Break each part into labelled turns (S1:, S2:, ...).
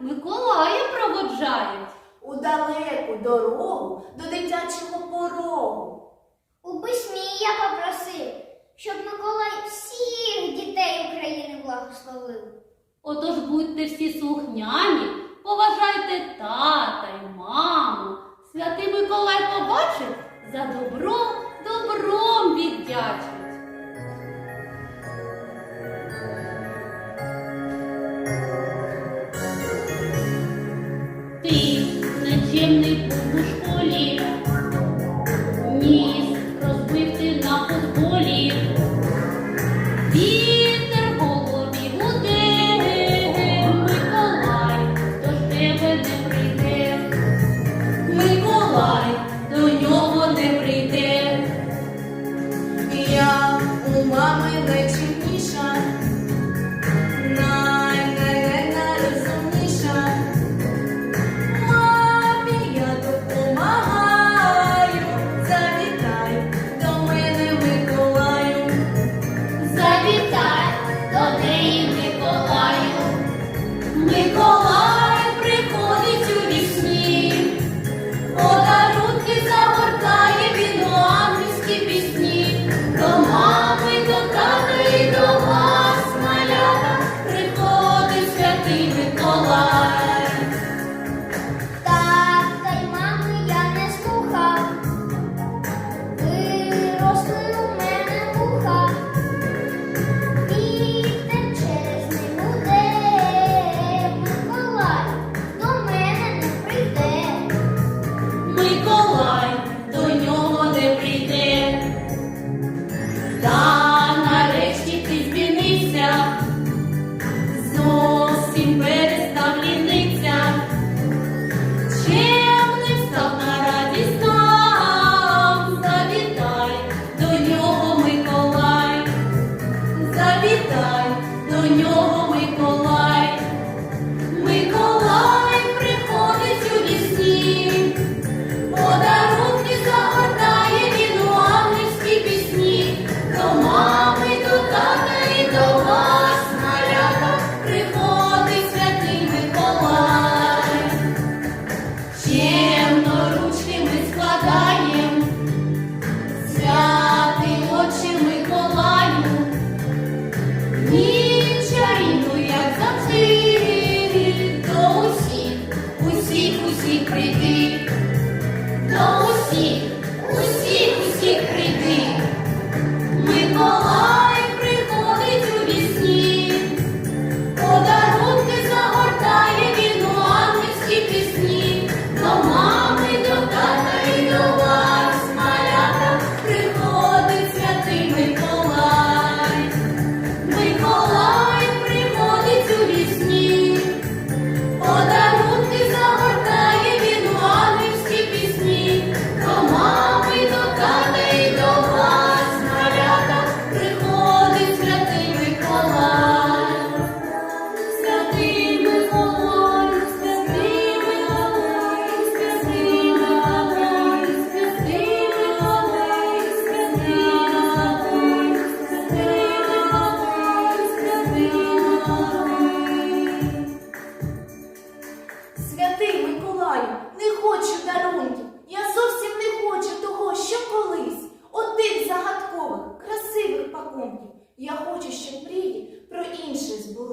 S1: Миколая проводжають.
S2: У далеку дорогу до дитячого порогу.
S3: У письмі я попросив, щоб Миколай всіх дітей України благословив.
S1: Отож будьте всі слухняні, поважайте тата й маму. Святий Миколай побачив за добро добром віддячить. у школі.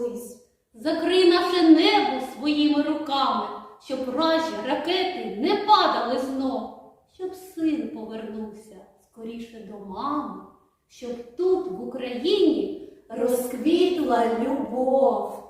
S2: колись,
S1: закрий наше небо своїми руками, щоб вражі ракети не падали знов, щоб син повернувся скоріше до мами, щоб тут, в Україні, розквітла любов.